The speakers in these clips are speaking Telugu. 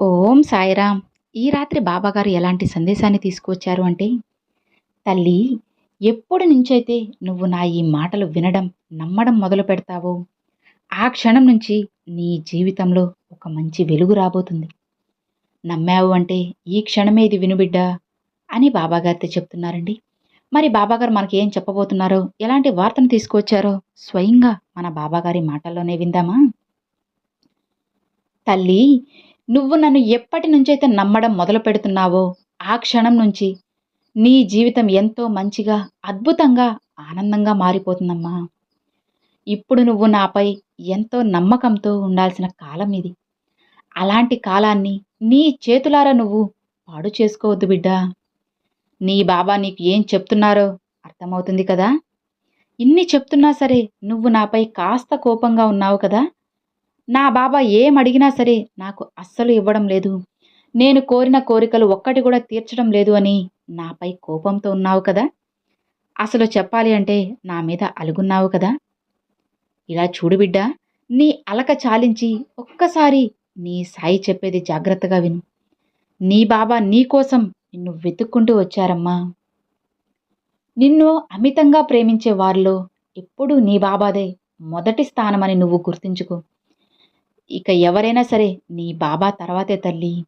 ఓం సాయిరామ్ ఈ రాత్రి బాబాగారు ఎలాంటి సందేశాన్ని తీసుకువచ్చారు అంటే తల్లి ఎప్పటి నుంచైతే నువ్వు నా ఈ మాటలు వినడం నమ్మడం మొదలు పెడతావో ఆ క్షణం నుంచి నీ జీవితంలో ఒక మంచి వెలుగు రాబోతుంది. నమ్మావు అంటే ఈ క్షణమే ఇది వినుబిడ్డా అని బాబాగారితో చెప్తున్నారండి. మరి బాబాగారు మనకి ఏం చెప్పబోతున్నారో ఎలాంటి వార్తను తీసుకువచ్చారో స్వయంగా మన బాబాగారి మాటల్లోనే విందామా? తల్లి నువ్వు నన్ను ఎప్పటి నుంచైతే నమ్మడం మొదలు పెడుతున్నావో ఆ క్షణం నుంచి నీ జీవితం ఎంతో మంచిగా అద్భుతంగా ఆనందంగా మారిపోతుందమ్మా. ఇప్పుడు నువ్వు నాపై ఎంతో నమ్మకంతో ఉండాల్సిన కాలం ఇది. అలాంటి కాలాన్ని నీ చేతులారా నువ్వు పాడు చేసుకోవద్దు బిడ్డా. నీ బాబా నీకు ఏం చెప్తున్నారో అర్థమవుతుంది కదా? ఇన్ని చెప్తున్నా సరే నువ్వు నాపై కాస్త కోపంగా ఉన్నావు కదా? నా బాబా ఏం అడిగినా సరే నాకు అస్సలు ఇవ్వడం లేదు. నేను కోరిన కోరికలు ఒక్కటి కూడా తీర్చడం లేదు అని నాపై కోపంతో ఉన్నావు కదా? అసలు చెప్పాలి అంటే నా మీద అలుగున్నావు కదా? ఇలా చూడు బిడ్డ నీ అలక చాలించి ఒక్కసారి నీ సాయి చెప్పేది జాగ్రత్తగా విను. నీ బాబా నీ కోసం నిన్ను వెతుక్కుంటూ వచ్చారమ్మా. నిన్ను అమితంగా ప్రేమించే వారిలో ఎప్పుడూ నీ బాబాదే మొదటి స్థానమని నువ్వు గుర్తుంచుకో. ఇక ఎవరైనా సరే నీ బాబా తర్వాతే తల్లి.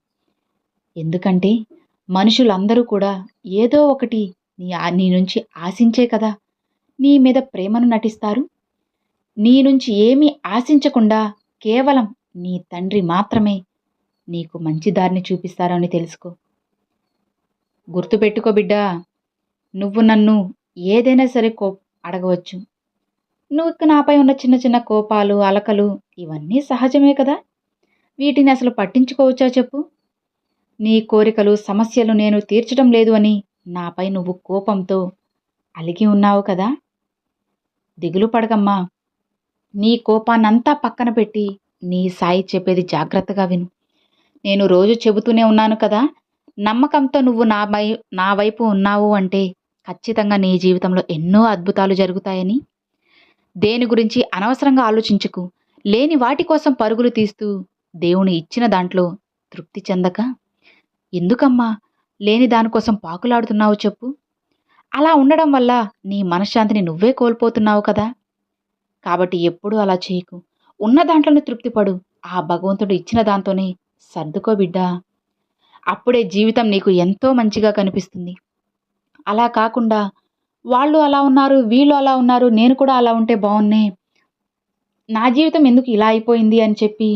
ఎందుకంటే మనుషులందరూ కూడా ఏదో ఒకటి నీ నీ నుంచి ఆశించే కదా. నీ మీద ప్రేమను నటిస్తారు. నీ నుంచి ఏమీ ఆశించకుండా కేవలం నీ తండ్రి మాత్రమే నీకు మంచి దారిని చూపిస్తారో అని తెలుసుకో. గుర్తుపెట్టుకో బిడ్డా నువ్వు నన్ను ఏదైనా సరే కో అడగవచ్చు. నువ్వు నాపై ఉన్న చిన్న చిన్న కోపాలు అలకలు ఇవన్నీ సహజమే కదా? వీటిని అసలు పట్టించుకోవచ్చా చెప్పు? నీ కోరికలు సమస్యలు నేను తీర్చడం లేదు అని నాపై నువ్వు కోపంతో అలిగి ఉన్నావు కదా? దిగులు పడకమ్మా. నీ కోపాన్నంతా పక్కన పెట్టి నీ సాయి చెప్పేది జాగ్రత్తగా విను. నేను రోజు చెబుతూనే ఉన్నాను కదా నమ్మకంతో నువ్వు నా వై నా వైపు ఉన్నావు అంటే ఖచ్చితంగా నీ జీవితంలో ఎన్నో అద్భుతాలు జరుగుతాయని. దేని గురించి అనవసరంగా ఆలోచించకు. లేని వాటి కోసం పరుగులు తీస్తూ దేవుని ఇచ్చిన దాంట్లో తృప్తి చెందక ఎందుకమ్మా? లేని దానికోసం పాకులాడుతున్నావు చెప్పు. అలా ఉండడం వల్ల నీ మనశ్శాంతిని నువ్వే కోల్పోతున్నావు కదా. కాబట్టి ఎప్పుడూ అలా చేయకు. ఉన్న దాంట్లోనే తృప్తిపడు. ఆ భగవంతుడు ఇచ్చిన దాంతోనే సర్దుకో బిడ్డా. అప్పుడే జీవితం నీకు ఎంతో మంచిగా కనిపిస్తుంది. అలా కాకుండా వాళ్ళు అలా ఉన్నారు వీళ్ళు అలా ఉన్నారు నేను కూడా అలా ఉంటే బాగున్నే నా జీవితం ఎందుకు ఇలా అయిపోయింది అని చెప్పి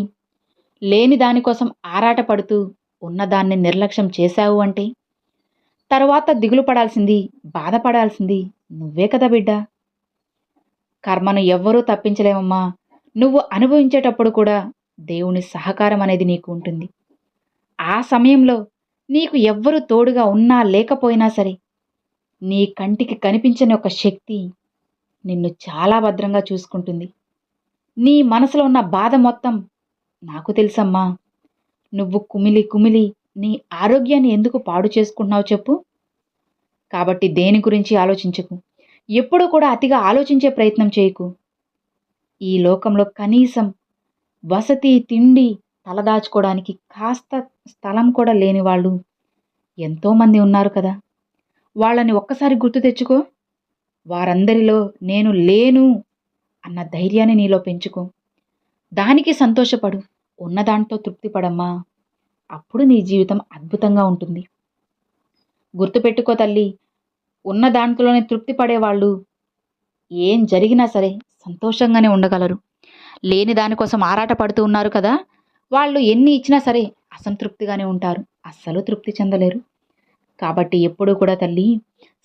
లేని దానికోసం ఆరాటపడుతూ ఉన్నదాన్ని నిర్లక్ష్యం చేశావు అంటే? తరువాత దిగులు పడాల్సింది బాధపడాల్సింది నువ్వే కదా బిడ్డ. కర్మను ఎవ్వరూ తప్పించలేమమ్మా. నువ్వు అనుభవించేటప్పుడు కూడా దేవుని సహకారం అనేది నీకు ఉంటుంది. ఆ సమయంలో నీకు ఎవ్వరు తోడుగా ఉన్నా లేకపోయినా సరే నీ కంటికి కనిపించని ఒక శక్తి నిన్ను చాలా భద్రంగా చూసుకుంటుంది. నీ మనసులో ఉన్న బాధ మొత్తం నాకు తెలుసమ్మా. నువ్వు కుమిలి కుమిలి నీ ఆరోగ్యాన్ని ఎందుకు పాడు చేసుకుంటున్నావు చెప్పు. కాబట్టి దేని గురించి ఆలోచించకు. ఎప్పుడూ కూడా అతిగా ఆలోచించే ప్రయత్నం చేయకు. ఈ లోకంలో కనీసం వసతి తిండి తలదాచుకోవడానికి కాస్త స్థలం కూడా లేని వాళ్ళు ఎంతోమంది ఉన్నారు కదా. వాళ్ళని ఒక్కసారి గుర్తు తెచ్చుకో. వారందరిలో నేను లేను అన్న ధైర్యాన్ని నీలో పెంచుకో. దానికి సంతోషపడు. ఉన్నదాంట్లో తృప్తిపడమ్మా. అప్పుడు నీ జీవితం అద్భుతంగా ఉంటుంది. గుర్తుపెట్టుకో తల్లి ఉన్న దాంట్లోనే తృప్తి పడేవాళ్ళు ఏం జరిగినా సరే సంతోషంగానే ఉండగలరు. లేని దానికోసం ఆరాట పడుతూ ఉన్నారు కదా వాళ్ళు ఎన్ని ఇచ్చినా సరే అసంతృప్తిగానే ఉంటారు. అస్సలు తృప్తి చెందలేరు. కాబట్టి ఎప్పుడూ కూడా తల్లి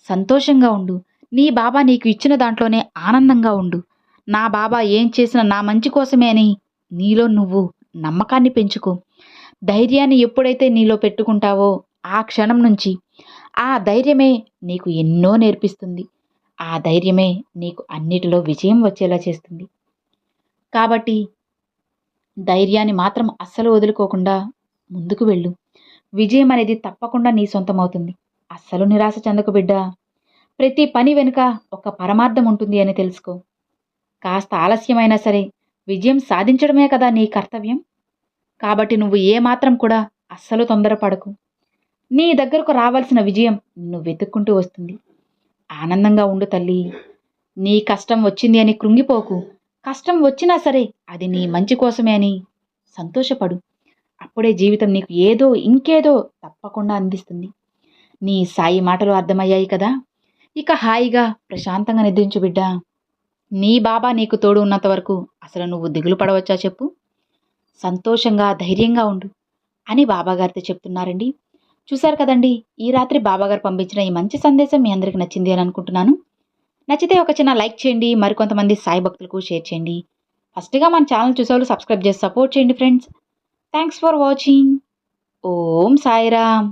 సంతోషంగా ఉండు. నీ బాబా నీకు ఇచ్చిన దాంట్లోనే ఆనందంగా ఉండు. నా బాబా ఏం చేసినా నా మంచి కోసమే అని నీలో నువ్వు నమ్మకాన్ని పెంచుకో. ధైర్యాన్ని ఎప్పుడైతే నీలో పెట్టుకుంటావో ఆ క్షణం నుంచి ఆ ధైర్యమే నీకు ఎన్నో నేర్పిస్తుంది. ఆ ధైర్యమే నీకు అన్నిటిలో విజయం వచ్చేలా చేస్తుంది. కాబట్టి ధైర్యాన్ని మాత్రం అస్సలు వదులుకోకుండా ముందుకు వెళ్ళు. విజయం అనేది తప్పకుండా నీ సొంతమవుతుంది. అస్సలు నిరాశ చెందకు బిడ్డ. ప్రతి పని వెనుక ఒక పరమార్థం ఉంటుంది అని తెలుసుకో. కాస్త ఆలస్యమైనా సరే విజయం సాధించడమే కదా నీ కర్తవ్యం. కాబట్టి నువ్వు ఏమాత్రం కూడా అస్సలు తొందరపడకు. నీ దగ్గరకు రావాల్సిన విజయం నువ్వు వెతుక్కుంటూ వస్తుంది. ఆనందంగా ఉండు తల్లి. నీ కష్టం వచ్చింది అని కృంగిపోకు. కష్టం వచ్చినా సరే అది నీ మంచి కోసమే అని సంతోషపడు. అప్పుడే జీవితం నీకు ఏదో ఇంకేదో తప్పకుండా అందిస్తుంది. నీ సాయి మాటలు అర్థమయ్యాయి కదా. ఇక హాయిగా ప్రశాంతంగా నిద్రించు బిడ్డా. నీ బాబా నీకు తోడు ఉన్నంత వరకు అసలు నువ్వు దిగులు పడవచ్చా చెప్పు? సంతోషంగా ధైర్యంగా ఉండు అని బాబాగారితో చెప్తున్నారండి. చూశారు కదండి ఈ రాత్రి బాబాగారు పంపించిన ఈ మంచి సందేశం మీ అందరికి నచ్చింది అని అనుకుంటున్నాను. నచ్చితే ఒక చిన్న లైక్ చేయండి మరికొంతమంది సాయి భక్తులకు షేర్ చేయండి. ఫస్ట్గా మన ఛానల్ చూసేవాళ్ళు సబ్స్క్రైబ్ చేసి సపోర్ట్ చేయండి friends. Thanks for watching. Om Sairam.